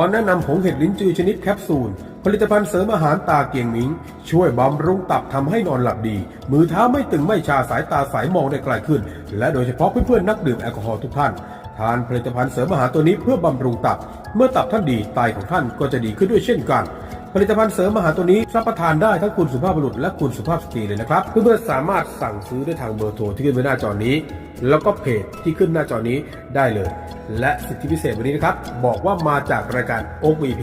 ขอแนะนำผงเห็ดลิ้นจือชนิดแคปซูล ผลิตภัณฑ์เสริมอาหารตาเกียงมิง ช่วยบำรุงตับทำให้นอนหลับดี มือเท้าไม่ตึงไม่ชาสายตาใสมองได้ไกลขึ้น และโดยเฉพาะเพื่อนๆนักดื่มแอลกอฮอล์ทุกท่าน ทานผลิตภัณฑ์เสริมอาหารตัวนี้เพื่อบำรุงตับ เมื่อตับท่านดีไตของท่านก็จะดีขึ้นด้วยเช่นกัน ผลิตภัณฑ์เสริมอาหารตัวนี้รับประทานได้ทั้งคุณสุภาพบุรุษและคุณสุภาพสตรีเลยนะครับ เพื่อนๆสามารถสั่งซื้อได้ทางเบอร์โทรที่ขึ้นไว้หน้าจอนี้ แล้วก็เพจที่ขึ้นหน้าจอนี้ได้เลย และสิทธิพิเศษวันนี้นะครับ บอกว่ามาจากรายการ o v p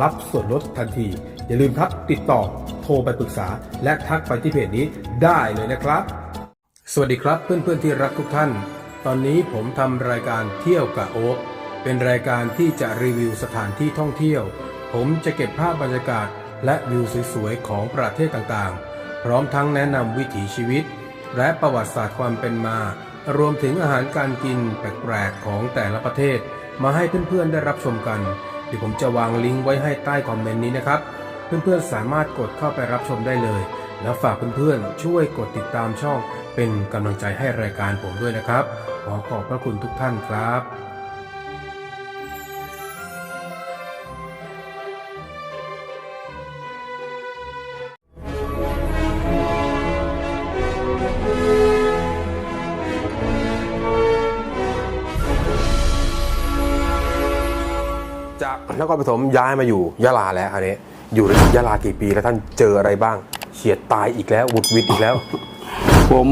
รับส่วนลดทันที อย่าลืมครับติดต่อโทรไปปรึกษา และทักไปที่เพจนี้ได้เลยนะครับ สวัสดีครับเพื่อนๆที่รักทุกท่าน ตอนนี้ผมทำรายการเที่ยวกับโอ๊คเป็นรายการที่จะรีวิวสถานที่ท่องเที่ยว ผมจะเก็บภาพบรรยากาศ และวิวสวยๆของประเทศต่างๆ พร้อมทั้งแนะนำวิถีชีวิต และประวัติศาสตร์ความเป็นมา รวมถึงอาหารการกินแปลกๆของแต่ละประเทศ มาให้เพื่อนๆได้รับชมกันเดี๋ยวผมจะวางลิงก์ไว้ให้ใต้คอมเมนต์นี้นะครับ เพื่อนๆสามารถกดเข้าไปรับชมได้เลย แล้วฝากเพื่อนๆช่วยกดติดตามช่อง เป็นกำลังใจให้รายการผมด้วยนะครับ ขอขอบพระคุณทุกท่านครับ ครปฐมย้ายมาอยู่ยะลาแล้วอันนี้ อยู่ในยะลากี่ปีแล้วท่านเจออะไรบ้างเฉียดตายอีกแล้วหวุดหวิดอีกแล้ว ผม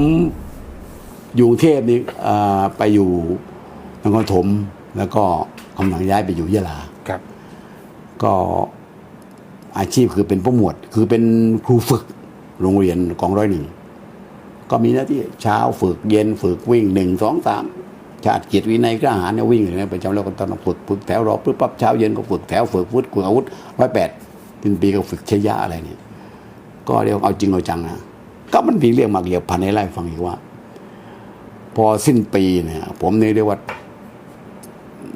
อยู่กรุงเทพนี่เอ่อไปอยู่นครปฐมแล้วก็กำลังย้ายไปอยู่ยะลาครับ ก็อาชีพคือเป็นผู้หมวด คือเป็นครูฝึกโรงเรียนกองร้อยหนึ่งก็มีหน้าที่เช้าฝึกเย็นฝึกวิ่งหนึ่งสองสาม ชาติเกียรติวินัยกล้าหาญเนี่ยวิ่งเลยนะประจำแล้วก็ตอนฝึกฝึกแถวรอปุ๊บปั๊บเช้าเย็นก็ฝึกแถวฝึกฟุตฝึกอาวุธร้อยแปดเป็นปีก็ฝึกชยะอะไรเนี่ยก็เรียกว่าเอาจริงเอาจังนะก็มันมีเรื่องมาเกี่ยวพันให้ไล่ฟังอีกว่า พอสิ้นปีเนี่ย ผมเนี่ยเรียกว่า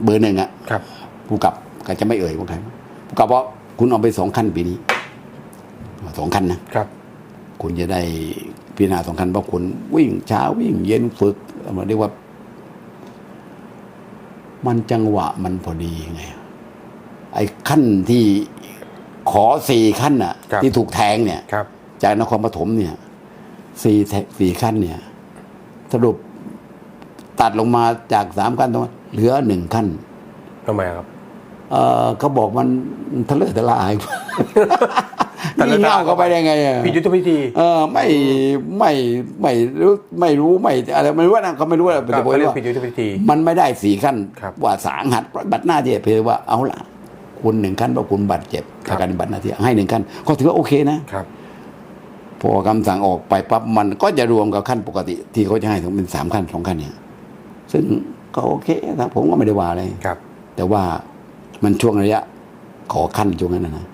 เบอร์หนึ่งอะครับผู้กับก็จะไม่เอ่ยว่าใครผู้กับว่าคุณเอาไปสองขั้นปีนี้สองขั้นนะครับ คุณจะได้พิจารณาสองขั้นเพราะคุณวิ่งเช้าวิ่งเย็นฝึกมันเรียกว่า มันจังหวะมันพอดีไงไอ้ขั้นที่ขอสี่ขั้นน่ะครับที่ถูกแทงเนี่ยครับจากนครปฐมเนี่ยสี่แทสี่ขั้นเนี่ย สรุปตัดลงมาจากสามขั้นตรงนั้นเหลือหนึ่งขั้นทำไมครับ เออเขาบอกมันทะเลอะทะลาย ทะเลอะทะลายนี่เง่าเข้าไปได้ไงอะพิยุทธพิธี เออไม่ไม่ไม่รู้ไม่รู้ไม่อะไรไม่รู้นะเขาไม่รู้ว่าครัแต่บผมเขาเรียกว่าพิยุทธพิธี มันไม่ได้สี่ขั้นครับว่าสาหัสบัตรหน้าที่เพียงว่าเอาละคุณหนึ่งขั้นเพราะคุณบาดเจ็บครับจากการปฏิบัติหน้าที่ให้หนึ่งขั้น ก็ถือว่าโอเคนะครับพอคำสั่งออกไปปั๊บมันก็จะรวมกับขั้นปกติ ที่เขาจะให้ถึงเป็นสามขั้นสองขั้นเนี่ย ซึ่งก็โอเคนะผมก็ไม่ได้ว่าอะไรครับ แต่ว่ามันช่วงระยะขอขั้นช่วงนั้นนะนะ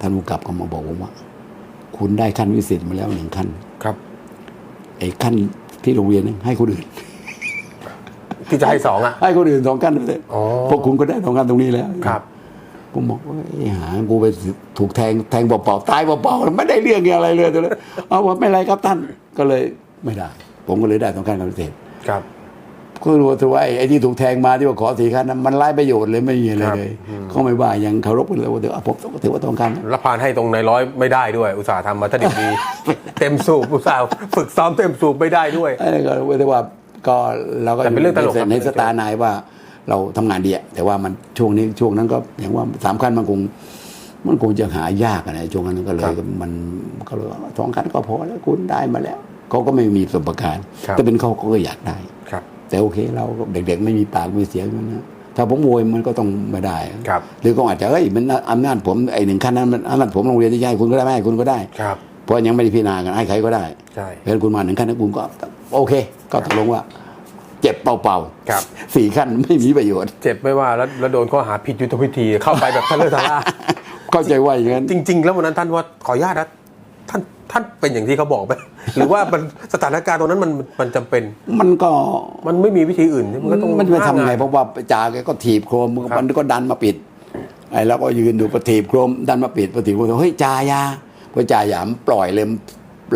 ท่านผู้กำกับก็มาบอกผมว่า คุณได้ขั้นวิเศษมาแล้วหนึ่งขั้นครับไอ้ขั้นที่โรงเรียนนั้นให้คนอื่นที่จะให้สองอะให้คนอื่นสองขั้นเลยอ๋อพวกคุณก็ได้สองขั้นตรงนี้แล้วครับผมบอกว่าไอ้หากูไปถูกแทงแทงเปล่าๆตายเปล่าๆไม่ได้เรื่องอะไรเลยตัวเลยเอาว่าไม่เป็นไรครับท่านก็เลยไม่ได้ ผมก็เลยได้สองขั้นกับพิเศษครับ ก็รู้ตัวว่าไอ้ไอ้ที่ถูกแทงมาที่ว่าขอสี่ขั้นนั้นมันไร้ประโยชน์เลยไม่มีอะไรครับเลยอืมเขาไม่ว่ายังเคารพกันเลยว่าเดี๋ยวอะผมก็ถือว่าต้องการแล้วพานให้ตรงในร้อยไม่ได้ด้วย อุตส่าห์ทำมาถ้าดีดีเต็มสูบอุตส่าห์ฝึกซ้อมเต็มสูบไม่ได้ด้วยไอ้นั่นก็เรียกว่าก็เราก็แต่เป็นเรื่องตลกครับในสตาร์นายว่าเราทำงานดีอะแต่ว่ามันช่วงนี้ช่วงนั้นก็อย่างว่าสามขั้นมันคงมันคงจะหายากอะนะช่วงนั้นก็เลยมันก็เลยว่าสองขั้นก็พอแล้วคุณได้มาแล้วเขาก็ไม่มีประสบการณ์ครับถ้าเป็นเขาเขาก็อยากได้ครับ แต่โอเคเราก็เด็ก ๆ ไม่มีปากไม่มีเสียงมันนะถ้าผมโวยมันก็ต้องไม่ได้ ครับ หรือก็อาจจะเฮ้ยมันอำนาจผมไอ้หนึ่งขั้นนั้นมันอำนาจผมโรงเรียนที่จะให้คุณก็ได้ไม่ให้คุณก็ได้ ครับ เพราะยังไม่ได้พิจารณากันให้ใครก็ได้ใช่เพราะฉะนั้นคุณมาหนึ่งขั้นนั้นคุณก็โอเค ก็ตกลงว่า เจ็บเป่าครับ สี่ขั้นไม่มีประโยชน์ เจ็บไม่ว่าแล้วแล้วโดนข้อหาผิดยุทธพิธีเข้าไปแบบทะเลอะทะล่าเข้าใจว่าอย่างนั้นจริง ๆ แล้ววันนั้นท่านว่าขออนุญาตนะ ท่านท่านเป็นอย่างที่เขาบอกไหมหรือว่ามันสถานการณ์ตรงนั้นมันมันจำเป็น มันก็มันไม่มีวิธีอื่นมันก็ต้องมันจะไปทำไงห้ามเพราะว่าจ่าแกก็ถีบโครมครับมันก็ดันมาปิดไอ้เราก็ยืนดูประถีบโครมดันมาปิดประถีบโครมเฮ้ยจ่ายาพอจ่าหยามปล่อยเลย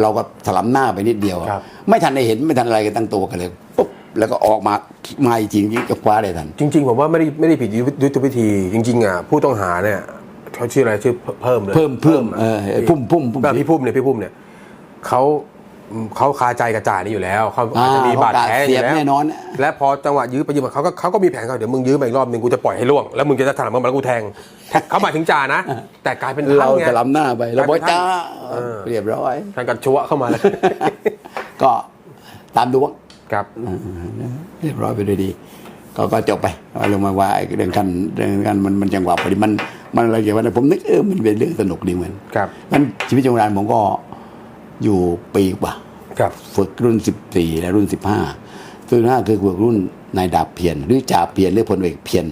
เราก็ถลำหน้าไปนิดเดียวอะครับไม่ทันได้เห็นไม่ทันอะไรกันตั้งตัวกันเลยปุ๊บแล้วก็ออกมามาอีกจริงๆจะคว้าได้ทันจริง ๆ ผมว่าไม่ได้ไม่ได้ผิดยุทธวิธีจริงๆอะผู้ต้องหาเนี่ย เขาชื่ออะไรชื่อเพิ่มเลยเพิ่มเพิ่มะเออพุ่มพุ่มพุ่มเออพี่พุ่มเนี่ยพี่พุ่มเนี่ยเขาเขาคาใจกระจ่ายนี่อยู่แล้วเขาอ่าอาจจะมีบาดแผลอเสียยู่บแล้วแน่นอน และพอจังหวะยื้อไปยื้อมาเขาก็เขาก็มีแผนเขาเดี๋ยวมึงยื้อมาอีกรอบหนึ่งกูจะปล่อยให้ล่วงแล้วมึงจะถลำมาแล้วกูแทงเขาหมายถึงจ่านะ แต่กลายเป็นเราท่นไงจะล้ำหน้าไปเราบอกจ้าเออเรียบร้อยท่านกันชัวเข้ามาเลยก็ตามดวงครับเรียบร้อยไปด้วยดี ก็ก็จบไปเอาลงมาว่าไอ้เรื่องกันเรื่องกันมันมันจังหวะพอดีมัน มันอะไรเกี่ยวกับผมนึกเออมันเป็นเรื่องสนุกดีเหมือนครับมันชีวิตจงรานผมก็อยู่ปีกว่าครับฝึกรุ่นสิบสี่และรุ่นสิบห้ารุ่นห้าคือฝึกรุ่นนายดาบเพียรหรือจ่าเพียรหรือพลเอกเพียร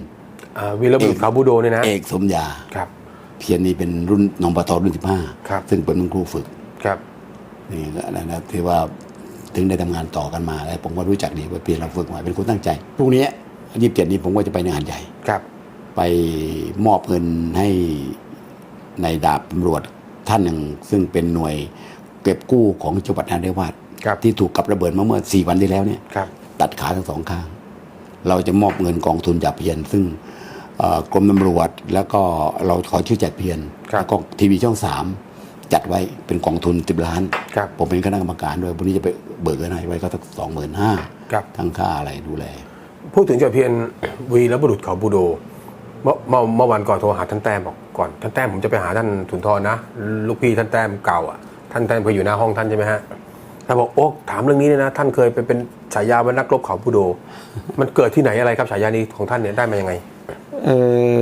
อ่าวีรบุรุษเขาบูโดเนี่ยนะเอกสมยาครับเพียรนี่เป็นรุ่นนองปตรุ่นสิบห้าครับซึ่งเป็นครูฝึกครับนี่ก็อะไรนะที่ว่าถึงได้ทำงานต่อกันมาแล้วผมก็รู้จักดีว่าเพียรเราฝึกมาเป็นคนตั้งใจพรุ่งนี้ยี่สิบเจ็ดนี้ผมก็จะไปในงานใหญ่ครับ ไปมอบเงินให้ในายดาบตำรวจท่านหนึ่ง ซึ่งเป็นหน่วยเก็บกู้ของจังหวัดนราธิวาสครับที่ถูกกับระเบิดมาเมื่อสี่วันที่แล้วเนี่ยครับตัดขาทั้งสองข้าง เราจะมอบเงินกองทุนจับเพียน ซึ่งเอ่อกรมตำรวจแล้วก็เราขอชื่อจัดเพียนครับแล้วก็ทีวีช่องสามจัดไว้เป็นกองทุนสิบล้านครับผมเป็นคณะกรรมการด้วยวันนี้จะไปเบิกเงินให้ไว้ก็สักสองหมื่นห้าครับทั้งค่าอะไรดูแล พูดถึงจ่าเพียรวีรบุรุษเขาบูโด เมื่อเมื่อเมื่อวันก่อนโทรหาท่านแต้มบอกก่อนท่านแต้มผมจะไปหาท่านสุนทรนะลูกพี่ท่านแต้มเก่าอะท่านแต้มเคยอยู่หน้าห้องท่านใช่ไหมฮะท่านบอกโอ้ถามเรื่องนี้เนี่ยนะ ท่านเคยไปเป็นฉายาว่านักรบเขาบูโด มันเกิดที่ไหนอะไรครับฉายานี้ของท่านเนี่ยได้มายังไง เออ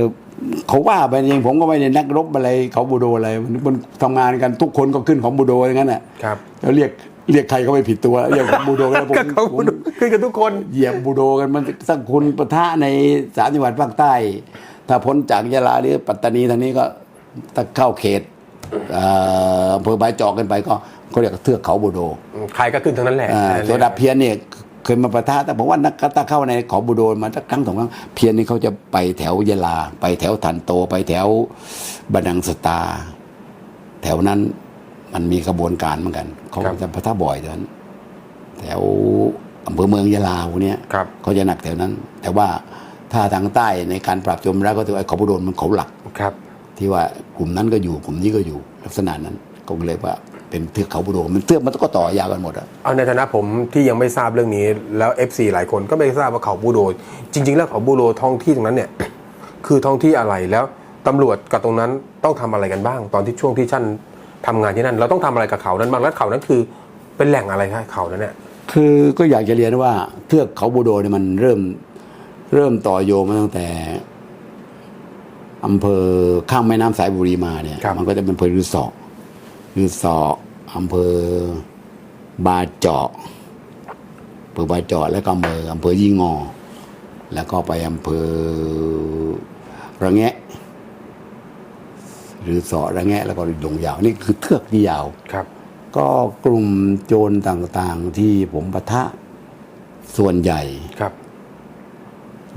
เขาว่าไปเองผมก็ไม่ได้นักรบอะไรเขาบูโดอะไรมันมันทำงานกันทุกคนก็ขึ้นของบูโดอย่างนั้นแหละครับแล้วเรียกเรียกใครก็ไม่ผิดตัวเรียกของบูโดกันแล้วผมก็เขาผบูมโดขึ้นกันทุกคนเหยียบบูโดกันมันสักคุณปะทะในสามจังหวัดภาคใต้ ถ้าพ้นจากยะลาหรือปัตตานีทางนี้ก็ถ้าเข้าเขตเอ่ออำเภอบายจอกกันไปก็เขาเรียกเทือกเขาบูโดใครก็ขึ้นทั้งนั้นแหละอ่าโซดาเพียนเนี่ยเคยมาปะทะแต่ผมว่านักถ้าเข้าในเขาบูโดมาสักครั้งสองครั้งเพียนนี่เขาจะไปแถวยะลา ไปแถวทันโตไปแถวบันดังสตา แถวนั้นมันมีกระบวนการเหมือนกันเขาจะปะทะบ่อยตอนนั้นแถวอำเภอเมืองยะลาพวกเนี้ยครับเขาจะหนักแถวนั้น แต่ว่า ถ้าทางใต้ในการปราบโจมแล้วก็ถือว่าเขาบุโดนมันเขาหลักครับ ที่ว่ากลุ่มนั้นก็อยู่กลุ่มนี้ก็อยู่ลักษณะนั้นก็เลยว่าเป็นเทือกเขาบุโดมันเทือกมันก็ต่อยาวกันหมดอะเอาในฐานะผมที่ยังไม่ทราบเรื่องนี้แล้ว FC หลายคนก็ไม่ทราบว่าเขาบูโด จริง ๆ แล้วเขาบูโดท้องที่ตรงนั้นเนี่ย คือท้องที่อะไรแล้วตำรวจกับตรงนั้นต้องทำอะไรกันบ้าง ตอนที่ช่วงที่ท่านทำงานที่นั่น เราต้องทำอะไรกับเขานั้นบ้างแล้วเขานั้นคือเป็นแหล่งอะไรครับเขานั้นเนี่ยคือก็อยากจะเรียนว่าเทือกเขาบุโดเนี่ยมันเริ่ม เริ่มต่อโยงมาตั้งแต่อำเภอข้ามแม่น้ำสายบุรีมาเนี่ยครับมันก็จะเป็นอำเภอรือสอรือสออำเภอบาเจาะอำเภอบาเจาะแล้วก็อำเภออำเภอยี่งอ แล้วก็ไปอำเภอระแงะ หรือสอระแงะ แล้วก็ดงยาวนี่คือเทือกที่ยาวครับ ก็กลุ่มโจรต่างๆที่ผมปะทะส่วนใหญ่ครับ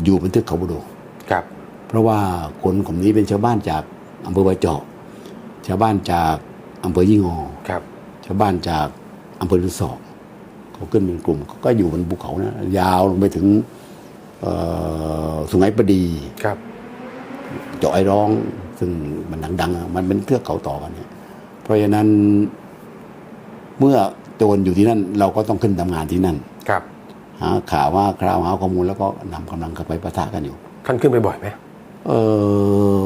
อยู่บนเทือกเขาบุโดครับ เพราะว่าคนกลุ่มนี้เป็นชาวบ้านจากอำเภอบาเจาะชาวบ้านจากอำเภอยี่งอครับ ชาวบ้านจากอำเภอฤสอกเขาขึ้นเป็นกลุ่มเขาก็อยู่บนภูเขานะยาวลงไปถึงเอ่อสุไหงประดีครับเจาะไอ้ร้องซึ่งมันดังๆอะมันเป็นเทือกเขาต่อกันเนี่ยเพราะฉะนั้นเมื่อโจรอยู่ที่นั่น เราก็ต้องขึ้นทำงานที่นั่นครับ หาข่าวว่าคราวหาข้อมูลแล้วก็นำกำลังเข้าไปปะทะกันอยู่ ท่านขึ้นไปบ่อยไหมเอ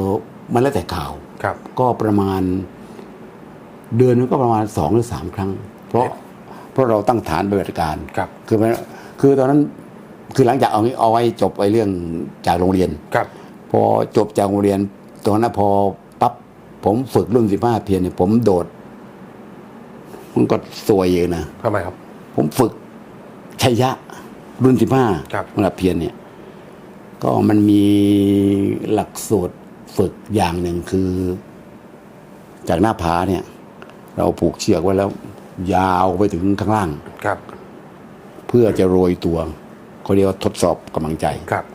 อมันแล้วแต่ข่าวครับ ก็ประมาณ เดือนนึงก็ประมาณสองหรือสามครั้ง เพราะเพราะเราตั้งฐานปฏิบัติการครับ คือมันคือตอนนั้นคือหลังจากเอาเอาไว้จบไปเรื่องจากโรงเรียนครับ พอจบจากโรงเรียนตอนนั้นพอปั๊บผมฝึกรุ่นสิบห้าเพียรเนี่ยผมโดดมันก็สวยอยู่นะทำไมครับ ผมฝึกชัยยะ รุ่นสิบห้าครับสำหรับเพียรเนี่ยก็มันมีหลักสูตรฝึกอย่างหนึ่งคือ จากหน้าผาเนี่ย เราผูกเชือกไว้แล้ว ยาวไปถึงข้างล่าง ครับ เพื่อจะโรยตัวเขาเรียกว่าทดสอบกำลังใจ ครับ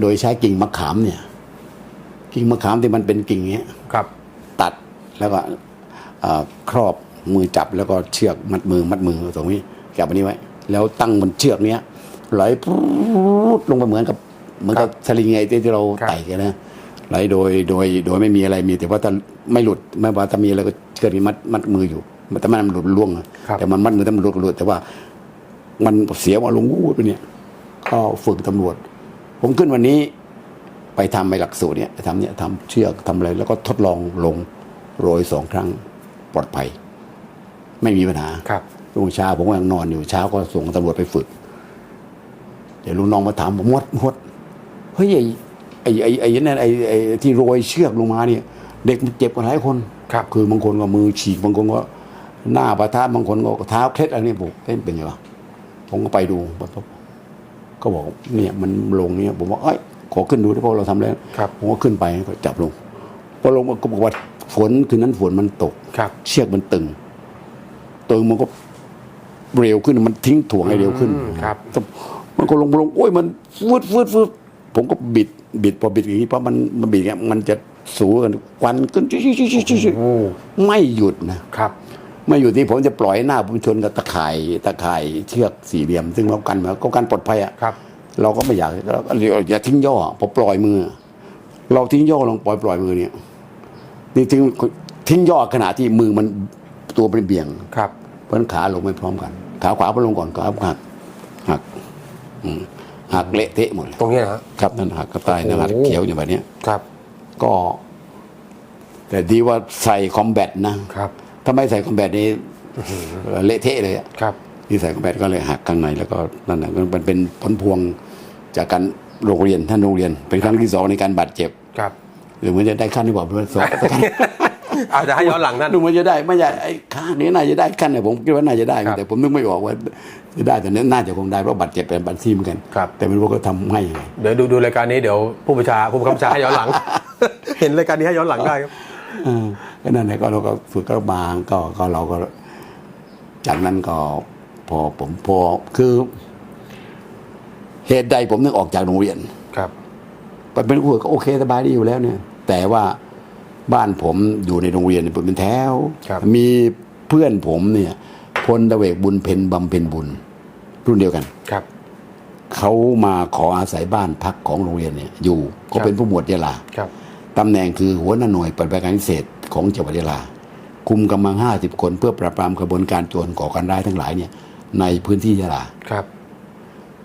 โดยใช้กิ่งมะขามเนี่ย กิ่งมะขามที่มันเป็นกิ่งเนี้ยครับ ตัดแล้วก็เอ่อครอบมือจับแล้วก็เชือกมัดมือมัดมือตรงนี้จับอันนี้ไว้ แล้วตั้งบนเชือกเนี้ย ไหลปูดลงไปเหมือนกับเหมือนกับสลิงไงที่ที่เราครับไต่กันนะไหลโดยโดยโดยไม่มีอะไรมี แต่ว่าถ้าไม่หลุดไม่ว่าถ้ามีอะไรก็เกิดมีมัดมัดมืออยู่มันแต่มันหลุดล่วงนะครับแต่มันมัดมือแต่มันหลุดหลุดแต่ว่า มันเสียว่าลงวูดไปเนี่ยก็ฝึกตำรวจ ผมขึ้นวันนี้ไปทำไปหลักสูตรเนี่ยทำเนี่ยทำเชือกทำอะไร แล้วก็ทดลองลงโรยสองครั้งปลอดภัย ไม่มีปัญหาครับรุ่งเช้าผมก็ยังนอนอยู่เช้าก็ส่งตำรวจไปฝึกเดี๋ยวลุงน้องมาถามผมมดมดเฮ้ยไอ้ไอ้ไอ้ไอ้นั่นไอ้ไอ้ที่โรยเชือกลงมาเนี่ย เด็กมันเจ็บกันหลายคนครับ คือบางคนก็มือฉีกบางคนก็หน้าประทะบางคนก็เท้าเคล็ดอะไรนี่ผมเอ้ยเป็นไงวะผมก็ไปดูปั๊บปั๊บก็บอกเนี่ยมันลงเนี่ยผมว่าเอ้ยขอขึ้นดูได้เพราะเราทำแล้วครับผมก็ขึ้นไปก็จับลงพอลงมาก็บอกว่าฝนคืนนั้นฝนมันตกครับเชือกมันตึงตึงมันก็เร็วขึ้นมันทิ้งถ่วงให้เร็วขึ้นอืมครับ มันก็ลงลงโอ้ยมันฟืดฟืดฟืดผมก็บิดบิดพอบิดอย่างนี้เพราะมันมันบิดอย่างเงี้ยมันจะสูกันควันขึ้นชิชิชิชิชิชิโอ้ไม่หยุดนะครับ ไม่หยุดที่ผมจะปล่อยหน้าผมชนกับตะข่ายตะข่ายเชือกสี่เหลี่ยม ซึ่งเรากันมาก็กันปลอดภัยอะครับ เราก็ไม่อยากเราก็อย่าทิ้งย่อพอปล่อยมือ เราทิ้งย่อลงปล่อยปล่อยมือเนี่ยนี่ทิ้งทิ้งย่อขณะที่มือมันตัวเป็นเบี่ยงครับเพราะฉะนั้นขาลงไม่พร้อมกัน ขาขวาไปลงก่อนขาหักหัก อืมหักเละเทะหมดเลยตรงนี้นะฮะ ครับนั่นหักก็ตายนะหักโอ้โหเขียวอย่างแบบเนี้ยครับ ก็ แต่ดีว่าใส่คอมแบทนะครับ ถ้าไม่ใส่คอมแบทนี้เละเทะเลยอะ ครับ ที่ใส่คอมแบทก็เลยหักข้างในแล้วก็นั่นแหละมันเป็นผลพวงจากการโรงเรียนท่านโรงเรียน เป็นครั้งที่สองในการบาดเจ็บครับ หรือมันจะได้ขั้นที่บอกด้วยสอง อาจจะให้ย้อนหลังนั่นดูมันจะได้ไม่ใช่ไอ้ข้างนี้น่าจะได้ขั้นเนี่ยผมคิดว่าน่าจะได้ครับแต่ผมนึกไม่ออกว่าจะได้แต่เนี้น่าจะคงได้เพราะบาดเจ็บเป็นบัตรซีเหมือนกันครับแต่ไม่รู้ว่าเขาทำให้ยังไงเดี๋ยวดูดูรายการนี้เดี๋ยวผู้บัญชาผู้บังคับบัญชาให้ย้อนหลัง เห็นรายการนี้ให้ย้อนหลังได้ครับเออก็นั่นแหละก็เราก็ฝึกก็บางก็ก็เราก็ จากนั้นก็พอผมพอคือเหตุใดผมนึกออกจากโรงเรียน ครับไปเป็นครูก็โอเคสบายดีอยู่แล้วเนี่ย แต่ว่า บ้านผมอยู่ในโรงเรียนเนี่ยเป็นแถวครับมีเพื่อนผมเนี่ยพลตะเวกบุญเพนบำเพ็ญบุญ รุ่นเดียวกันครับเขามาขออาศัยบ้านพักของโรงเรียนเนี่ยอยู่ก็เป็นผู้หมวดยะลาครับตำแหน่งคือหัวหน้าหน่วยปฏิบัติการพิเศษของจังหวัดยะลา คุมกำลังห้าสิบคนเพื่อปราบปรามขบวนการโจรก่อการร้ายทั้งหลายเนี่ย ในพื้นที่ยะลาครับ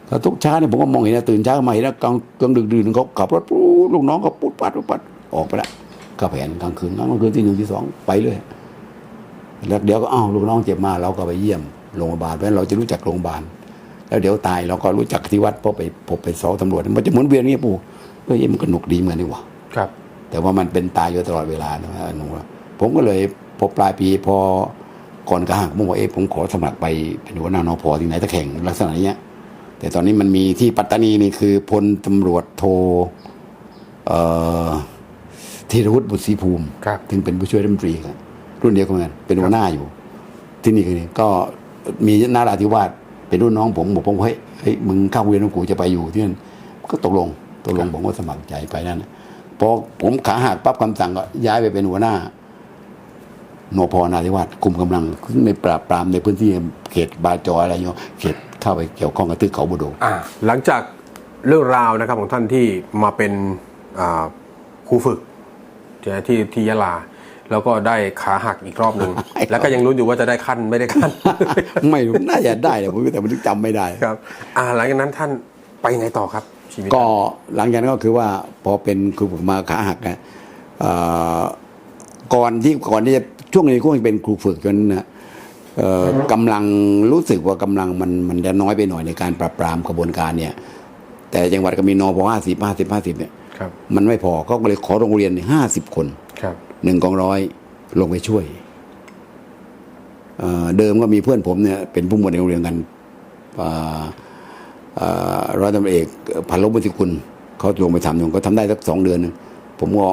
แล้วทุกเช้าเนี่ยผมก็มองเห็นนะตื่นเช้ามาเห็นนะกลางกลางดึกดื่นเขาขับรถปุ๊บลูกน้องก็ปุ๊บปัดปุ๊บปัดออกไปละ ก็แผนกลางคืนกลางคืนที่หนึ่งที่สองไปเลยแล้วเดี๋ยวก็อ้าวลูกน้องเจ็บมาเราก็ไปเยี่ยมโรงพยาบาลเพราะฉะนั้นเราจะรู้จักโรงพยาบาลแล้วเดี๋ยวตายเราก็รู้จักที่วัดเพราะไปพบไปสอบตำรวจมันจะหมุนเวียนอย่างนี้ปู่เฮ้ยมันก็หนุกดีเหมือนกันนี่หว่าครับ แต่ว่ามันเป็นตายอยู่ตลอดเวลานะหนูว่าผมก็เลยพอปลายปีพอก่อนกระหักผมบอกเอ๊ะผมขอสมัครไปเป็นหัวหน้านอพอที่ไหนตะแข่งลักษณะเนี้ย แต่ตอนนี้มันมีที่ปัตตานีนี่คือพลตำรวจโทเอ่อ ธีรวุฒิบุตรศรีภูมิครับถึงเป็นผู้ช่วยรัฐมนตรีครับรุ่นเดียวกันเป็นหัวหน้าอยู่ ที่นี่คือนี่ก็มีนาราธิวาสเป็นรุ่นน้องผมบอกผมเฮ้ยเฮ้ยมึงเข้าเรียนของกูจะไปอยู่ที่นั่นก็ตกลงตกลงผมก็สมัครใจไปนั่นน่ะพอผมขาหักปั๊บคำสั่งก็ย้ายไปเป็นหัวหน้านพนาธิวาสคุมกำลังในปราบปรามในพื้นที่เขตบาจอยอะไรเงี้ยเขตเข้าไปเกี่ยวข้องกับตึกเขาบุโดอ่าหลังจากเรื่องราวนะครับของท่านที่มาเป็นอ่าครูฝึก ที่ที่ยะลา แล้วก็ได้ขาหักอีกรอบหนึ่งแล้วก็ยังลุ้นอยู่ว่าจะได้ขั้นไม่ได้ขั้นไม่รู้น่าจะได้แต่ผมแต่ผมจำไม่ได้ครับ อ่าหลังจากนั้นท่านไปไงต่อครับชีวิตก็หลังจากนั้นก็คือว่าพอเป็นคือผมมาขาหักนะเอ่อก่อนที่ก่อนที่จะช่วงนี้ก็เป็นครูฝึกจนนะเอ่อกำลังรู้สึกว่ากำลังมันมันจะน้อยไปหน่อยในการปราบปรามกระบวนการเนี่ย แต่จังหวัดก็มีนพห้าสิบห้าสิบห้าสิบเนี่ยครับ มันไม่พอเขาก็เลยขอโรงเรียนห้าสิบคนครับหนึ่งกองร้อยลงไปช่วยเอ่อเดิมก็มีเพื่อนผมเนี่ยเป็นผู้หมวดในโรงเรียนกันเอ่อเอ่อร้อยตำรวจเอกพันลบบุตรคุณเขาลงไปทำอยู่ก็ทำได้สักสองเดือนหนึงผมก็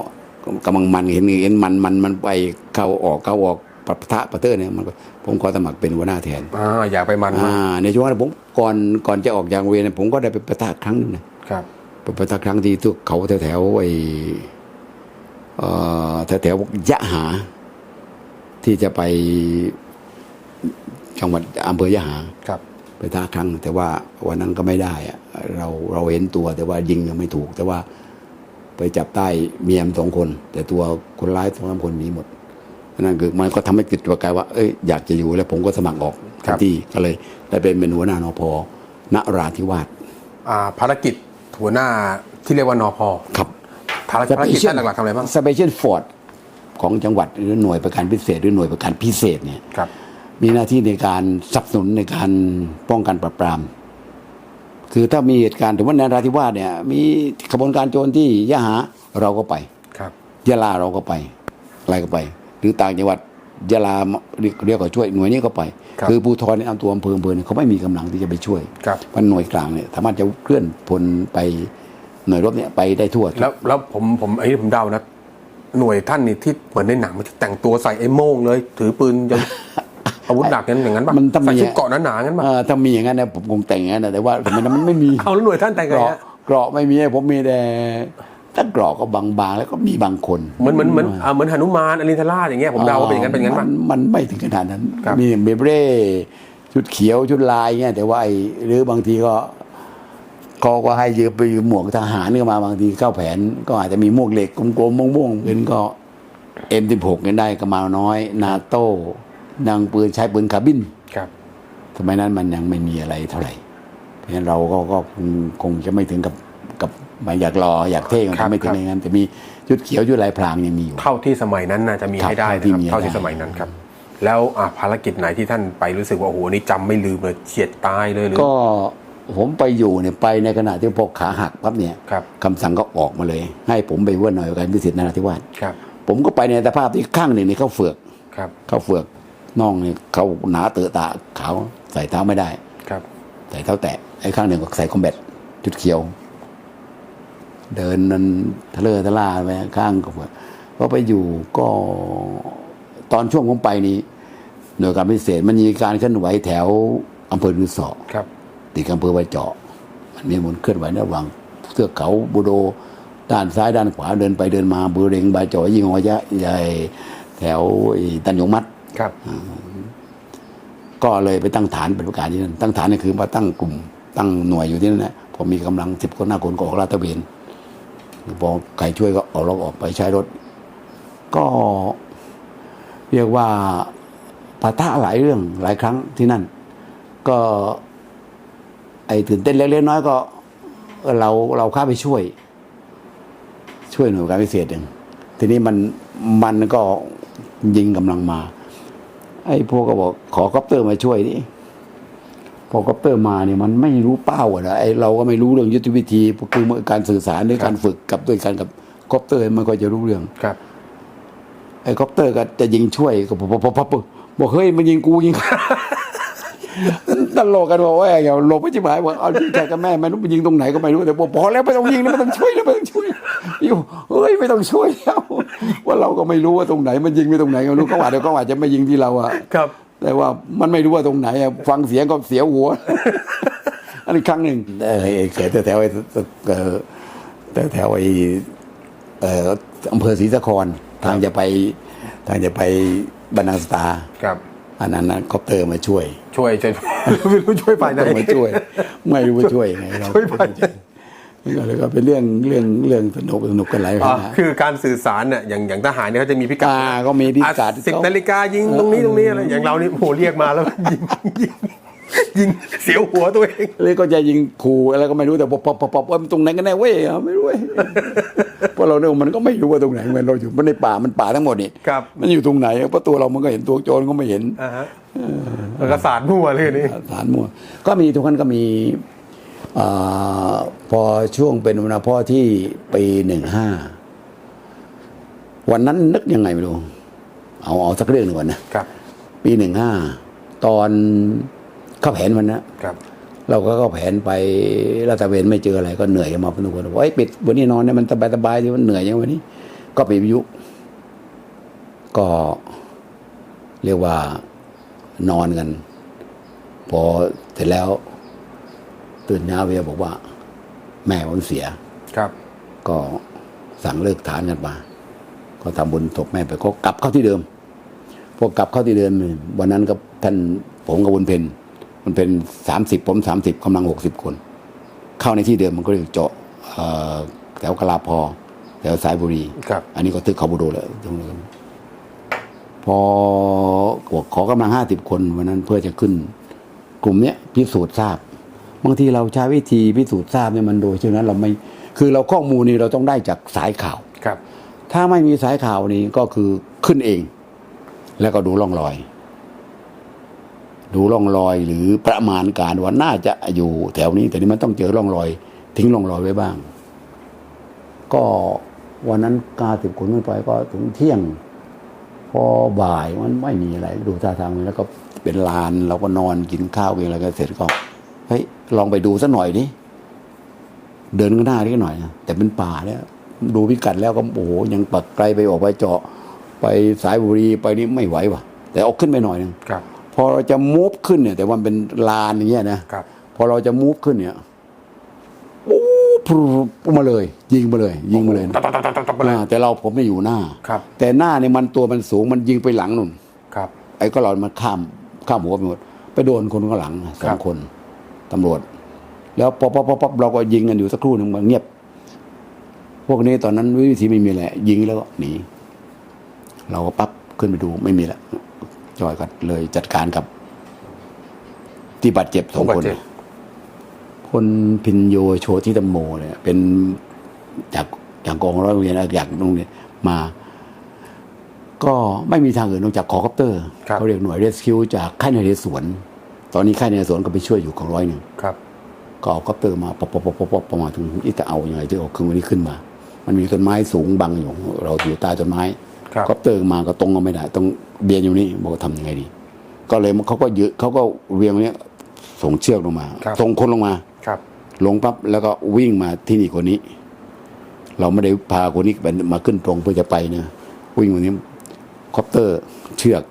กำลังมันเห็นเห็นมันมันมันไปเข้าออกเข้าออกปะทะปะเตอร์เนี่ยมันก็ผมขอสมัครเป็นหัวหน้าแทนอ่าอยากไปมันมาอ่าในช่วงนั้นผมก่อนก่อนจะออกจากโรงเรียนเนยผมก็ได้ไปปะทะครั้งหนึงนะครับ ไปปะทะครั้งที่ทุกเขาแถวแถวๆไอ้เอ่อแถวแถวๆยะหา ที่จะไปจังหวัดอำเภอยะหาครับไปท้าครั้ง แต่ว่าวันนั้นก็ไม่ได้อะเราเราเห็นตัวแต่ว่ายิงยังไม่ถูก แต่ว่าไปจับใต้เมียมสองคน แต่ตัวคนร้ายสองสามคนหนีหมดนั่นคือมันก็ทำให้ติดตัวกายว่าเอ้ยอยากจะอยู่แล้วผมก็สมัครออกครับทันทีก็เลยได้เป็นเป็นหัวหน้านพนราธิวาสอ่าภารกิจ หัวหน้าที่เรียกว่านอพอครับภารกิจภารกิจท่านหลักๆทำอะไรบ้างสเปเชียลฟอร์ดของจังหวัดหรือหน่วยประการพิเศษ หรือหน่วยประการพิเศษเนี่ยครับ มีหน้าที่ในการสนับสนุนในการป้องกันปราบปราม คือถ้ามีเหตุการณ์ถึงว่านราธิวาสเนี่ย มีขบวนการโจรที่ยะหาเราก็ไปครับยะลาเราก็ไปอะไรก็ไป หรือต่างจังหวัด ยะลาเรียกเรียกว่าช่วยหน่วยนี้ก็ไปครับอภูธรในอำตัวอำเภออำเภอเนี่ยเขาไม่มีกำลังที่จะไปช่วยครับมันหน่วยกลางเนี่ยสามารถจะเคลื่อนพลไปหน่วยรบเนี่ยไปได้ทั่ว แล้วแล้วผมผมไอ้นี่ผมเดานะหน่วยท่านนี่ที่เหมือนในหนังมันที่แต่งตัวใส่ไอ้โม่งเลย ถือปืนยังอาวุธหนักนั้นอย่างนั้นป่ะมันต้องมีใส่ชุดเกราะหนาๆงั้นป่ะเออถ้ามีอย่างนั้นนะผมคงแต่งอย่างนั้นนะแต่ว่าทำไมมันไม่มีเอาแล้วหน่วยท่านแต่งเกไงราะฮะเกราะไม่มีผมมีแต่ ถ้าเกราะก็บางๆ แล้วก็มีบางคนเหมือนเหมือนเหมือนอ่าเหมือนหนุมานอรินทราชอย่างเงี้ยผมเดาว่าเป็นอย่างนั้นเป็นอย่างนั้นป่ะมัมันไม่ถึงขนาดนั้น ครับ มีเบเบ้ชุดเขียวชุดลายเงี้ยแต่ว่าไอ้หรือบางทีก็เขาก็ให้ยืมไปยืมหมวกทหารก็มาบางทีเข้าแผน ก็อาจจะมีหมวกเหล็กกลมๆม่วงๆเป็นก็เอ็มสิบหกกันได้กระมาน้อย นาโต้นางปืนใช้ปืนคาร์บิน ครับ สมัยนั้นมันยังไม่มีอะไรเท่าไหร่ เพราะฉะนั้นเราก็ก็คงคงจะไม่ถึงกับกับ มาอยากรออยากเท่กันครับไม่ถึคงรับอย่างนั้น แต่มีชุดเขียวชุดลายพรางยังมีอยู่ เท่าที่สมัยนั้นน่าจะมีครับให้ได้เท่าที่นะครับมีเท่าที่ให้ได้สมัยนั้นครับ แล้วอ่าภารกิจไหนที่ท่านไปรู้สึกว่าโอ้โหนี่จำไม่ลืมเลยเฉียดตายเลยหรือก็ผมไปอยู่เนี่ยไปในขณะที่พวกขาหักปั๊บเนี่ยครับคำสั่งก็ออกมาเลย ให้ผมไปว่าหน่วยการพิเศษนราธิวาสครับผมก็ไปในสภาพที่ข้างหนึ่งนี่เขาเฟือกครับเขาเฟือกน่องเนี่ยเขาหนาเตอะตาขาวใส่เท้าไม่ได้ครับใส่เท้าแตะไอ้ข้างหนึ่งก็ใส่คอมแบทชุดเขียว เดินนันทะเลอะทะล่าไปข้างก็พอไปอยู่ก็ตอนช่วงผมไปนี้หน่วยการพิเศษมันมีการเคลื่อนไหวแถวอำเภอรือสอครับติดกับอำเภอใบเจาะ มันมีหมุนเคลื่อนไหวระหว่างเทือกเขาบูโดด้านซ้ายด้านขวาเดินไปเดินมาบูเรงใบเจาะยิงหอยะใหญ่แถวไอ้ตันยงมัดครับก็เลยไปตั้งฐานเป็นประการที่นั่นตั้งฐานนี่คือมาตั้งกลุ่มตั้งหน่วยอยู่ที่นั่นแหละพอมีกำลังสิบคนหน้าคนก็ออกลาดตระเวน พอใครช่วยก็ออกรถออกไปใช้รถ ก็เรียกว่าปะทะหลายเรื่องหลายครั้งที่นั่น ก็ ไอ้ตื่นเต้นเล็กๆน้อยก็ เราเราเข้าไปช่วย ช่วยหน่วยการพิเศษเองทีนี้มันมันก็ยิงกำลังมา ไอ้พวกก็บอกขอคอปเตอร์มาช่วยดิ พอคอปเตอร์มาเนี่ยมันไม่รู้เป้าอะนะไอ้เราก็ไม่รู้เรื่องยุทธวิธีคือการสื่อสารหรือการฝึกกับด้วยกันกับคอปเตอร์มันก็จะรู้เรื่องครับ ไอ้คอปเตอร์ก็จะยิงช่วยก็พอพอพอพอบอกเฮ้ยมันยิงกูยิงตลกกันบอกว่าอย่าหลบไม่จิบหายบอกเอายิงแกกับแม่ไม่รู้มันยิงตรงไหนก็ไม่รู้แต่บอกพอแล้วไม่ต้องยิงนะไม่ต้องช่วยนะไม่ต้องช่วยอยู่เฮ้ยไม่ต้องช่วยแล้วว่าเราก็ไม่รู้ว่าตรงไหนมันยิงไปตรงไหนก็ไม่รู้เขาอาจจะเขาอาจจะไม่ยิงที่เราอะครับ แต่ว่ามันไม่รู้ว่าตรงไหนอะฟังเสียงก็เสียวหัว อันนี้ครั้งหนึ่งเออไอ้เขตแถวๆไอ้เออแถวๆไอ้เอ่ออำเภอศรีสะครทางจะไปทางจะไปบรรนังสตาครับ อันนั้นนะคอปเตอร์มาช่วย ช่วยช่วยไม่รู้ช่วยฝ่ายไหนมาช่วย ไม่รู้ว่าช่วยยังไงเราช่วยฝ่ายไห นก็เลยก็เป็นเรื่องเรื่องเรื่องสนุกสนุกกันหลายคอ่ารั้งนะคือการสื่อสารเนี่ยอย่างอย่างทหารเนี่ยเขาจะมีพิกัดอ่าก็มีพิกัดสิบนาฬิกายิงตรงนี้ตรงนี้อะไรอย่างเรานี่โอ้โหเรียกมาแล้วยิงยิงยิงเสียวหัวตัวเองเลยก็จะยิงขู่อะไรก็ไม่รู้แต่ปอบปอบปอบปอบว่ามันตรงไหนกันแน่เว้ยอะไม่รู้เว้ยเพราะเราเนี่ยมันก็ไม่รู้ว่าตรงไหนเหมือนเราอยู่มันในป่ามันป่าทั้งหมดนี่ครับมันอยู่ตรงไหนเพราะตัวเรามันก็เห็นตัวโจรก็ไม่เห็นอ่าฮะแล้วก็สาดมั่วเลยนี่ฐานมั่วก็มีทุกคนก็มี อาพอช่วงเป็นวันพ่อที่ปีหนึ่งห้าวันนั้นนึกยังไงไม่รู้ เอาเอาสักเรื่องหนึ่งก่อนนะครับ ปีหนึ่งห้าตอนเข้าแผนวันนะครับ เราก็เข้าแผนไปลาดตระเวนไม่เจออะไรก็เหนื่อยกันมาพอสมควรบอกไอ้ยปิดวันนี้นอนเนี่ยมันสบายสบายๆที่มันเหนื่อยอย่างวันนี้ ก็ไปดวิทยุ ก็เรียกว่านอนกัน พอเสร็จแล้ว ตื่นเช้าเวียบอกว่า แม่ผมเสียครับ ก็สั่งเลิกฐานกันมา ก็ทำบุญศพแม่ไปก็กลับเข้าที่เดิมพอกลับเข้าที่เดิมวันนั้นก็ท่านผมกับบุญเพนมันเป็นสามสิบผมสามสิบกำลังหกสิบคน เข้าในที่เดิมมันก็เลยเจาะเอ่อแถวกลาพอแถวสายบุรีครับ อันนี้ก็ตึกเขาบูโดแล้วตรงนั้นพอขอกำลังห้าสิบคนวันนั้นเพื่อจะขึ้น กลุ่มเนี้ยพิสูจน์ทราบ บางทีเราใช้วิธีพิสูจน์ทราบเนี่ยมันโดยเช่นนั้นเราไม่คือเราข้อมูลนี่เราต้องได้จากสายข่าวครับ ถ้าไม่มีสายข่าวนี้ก็คือขึ้นเอง แล้วก็ดูร่องรอย ดูร่องรอยหรือประมาณการว่าน่าจะอยู่แถวนี้ แต่นี่มันต้องเจอร่องรอย ทิ้งร่องรอยไว้บ้าง ก็วันนั้นกาสิบคนขึ้นไปก็ถึงเที่ยง พอบ่ายมันไม่มีอะไร ดูท่าทางแล้วก็เป็นลานเราก็นอนกินข้าวกินอะไรกันเสร็จก็เฮ้ย ลองไปดูสักหน่อยดิเดินข้างหน้านิดหน่อยนะแต่เป็นป่าเนี่ยดูพิกัดแล้วก็โอ้โหยังปักไกลไปออกไปเจาะ ไปสายบุรีไปนี่ไม่ไหวว่ะ แต่เอาขึ้นไปหน่อยหนึงครับพอเราจะมูฟขึ้นเนี่ย แต่ว่ามันเป็นลานอย่างเงี้ยนะครับพอเราจะมูฟขึ้นเนี่ยปู๊บปุ๊บมาเลย ยิงมาเลย ยิงมาเลยตับตับตับตับตับไปเลยอ่าแต่เราผมไม่อยู่หน้าครับแต่หน้าเนี่ยมันตัวมันสูงมันยิงไปหลังนุ่นครับ ไอ้ก็เรามันข้ามข้ามหัวไปหมดไปโดนคนข้างหลังสอครังบคน ตำรวจ แล้วป๊อปป๊อปป๊อปป๊อปเราก็ยิงกันอยู่สักครู่หนึ่งมันเงียบ พวกนี้ตอนนั้นวิธีไม่มีแหละ ยิงแล้วก็หนีเราก็ปั๊บขึ้นไปดูไม่มีละจอยก็เลยจัดการกับ ที่บาดเจ็บสองผู้บาคดนเจ็บคนพินโยโชติตัมโมเนี่ย เป็นจากจากกองร้อยโรงเรียนจากโรงเรียนมา ก็ไม่มีทางอื่นนอกจากขอคอปเตอร์ครับเขาเรียกหน่วยเรสคิวจากค่ายนเรศวร ตอนนี้ค่ายนเรศวรก็ไปช่วยอยู่ของร้อยหนึ่งครับ ก็เอาคอปเตอร์มาปปปปปประมาณถึงที่จะเอายังไงที่เอาเครื่องวันนี้ขึ้นมา มันมีต้นไม้สูงบังอยู่ เราอยู่ใต้ต้นไม้ครับคอปเตอร์มาก็ตรงก็ไม่ได้ ต้องเบียนอยู่นี่บอกว่าทำยังไงดี ก็เลยเขาก็ยึดเขาก็เวียงเนี้ยส่งเชือกลงมาครับส่งคนลงมาครับ ลงปั๊บแล้วก็วิ่งมาที่นี่คนนี้ เราไม่ได้พาคนนี้ไปมาขึ้นตรงเพื่อจะไปเนี่ยวิ่งวันนี้คอปเตอร์เชือก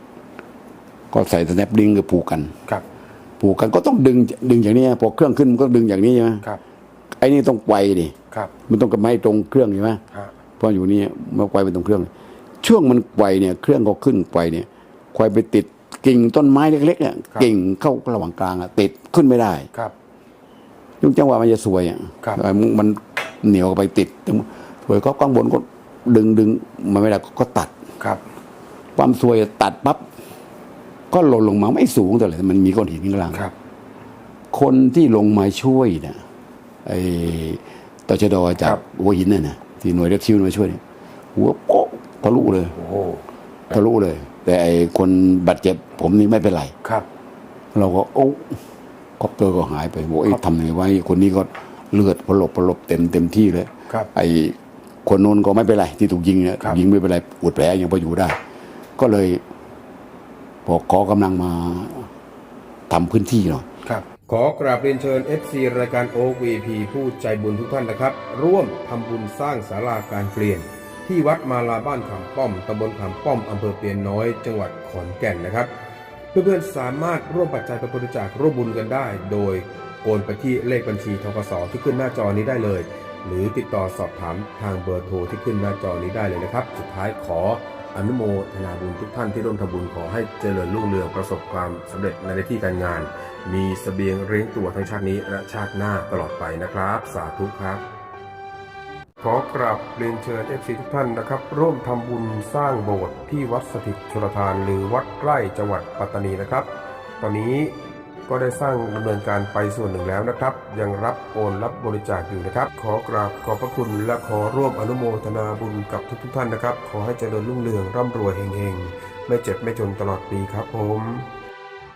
ก็ใส่สแนปลิงก์กับผูกกันครับ ผูกกันก็ต้องดึงดึงอย่างนี้พอเครื่องขึ้นมันก็ดึงอย่างนี้ใช่ไหมครับไอ้นี่ต้องไกวดิครับมันต้องกับไม้ตรงเครื่องใช่ไหมฮะเพราะอยู่นี่มันไกวเป็นตรงเครื่อง ช่วงมันไกวเนี่ยเครื่องก็ขึ้นไกวเนี่ยไกวไปติดกิ่งต้นไม้เล็กๆเนี่ยกิ่งเข้าระหว่างกลางอะติดขึ้นไม่ได้ครับยุคจังหวะมันจะสวยอะครับเออมันมันเหนียวไปติดสวยก็ข้างบนก็ดึงดึงมันไม่ได้ก็ก็ตัดครับ ความสวยตัดปั๊บ ก็หล่นลงมาไม่สูงแต่เลยมันมีก้อนหินข้างล่างครับ คนที่ลงมาช่วยเนี่ยไอ้ตชดจากหัวหินน่ะนะที่หน่วยเรสคิวมาช่วยเนี่ยหัวโป๊ะทะลุเลยโอ้โหทะลุเลย แต่ไอ้คนบาดเจ็บผมนี่ไม่เป็นไรครับ เราก็โอ้คอปเตอร์ก็หายไปบอกเอ้ยทำยังไงไว้ คนนี้ก็เลือดพลบพลบเต็มเต็มที่เลยครับไอ้คนโน้นก็ไม่เป็นไรที่ถูกยิงเนี่ยครับยิงไม่เป็นไรปวดแผลยังพออยู่ได้ ก็เลย บอกขอกำลังมาทำพื้นที่หน่อยครับ ขอกราบเรียนเชิญ FC รายการ OVP ผู้ใจบุญทุกท่านนะครับ ร่วมทำบุญสร้างศาลาการเปลี่ยน ที่วัดมาลาบ้านขามป้อมตำบลขามป้อมอำเภอเปียนน้อย จังหวัดขอนแก่นนะครับ เพื่อนๆสามารถร่วมปัจจัยไปบริจาคร่วมบุญกันได้ โดยโอนไปที่เลขบัญชีทกสที่ขึ้นหน้าจอนี้ได้เลย หรือติดต่อสอบถามทางเบอร์โทรที่ขึ้นหน้าจอนี้ได้เลยนะครับ สุดท้ายขอ อนุโมทนาบุญทุกท่านที่ร่วมทำบุญขอให้เจริญรุ่งเรืองประสบความสำเร็จในหน้าที่การงาน มีเสบียงเลี้ยงตัวทั้งชาตินี้และชาติหน้าตลอดไปนะครับ สาธุครับ ขอกราบเรียนเชิญเอฟซีทุกท่านนะครับ ร่วมทำบุญสร้างโบสถ์ที่วัดสถิตชลทานหรือวัดใกล้จังหวัดปัตตานีนะครับ ตอนนี้ ก็ได้สร้างดำเนินการไปส่วนหนึ่งแล้วนะครับ ยังรับโอนรับบริจาคอยู่นะครับ ขอกราบขอบพระคุณและขอร่วมอนุโมทนาบุญกับทุกๆท่านนะครับ ขอให้เจริญรุ่งเรืองร่ำรวยเฮงๆ ไม่เจ็บไม่จนตลอดปีครับผม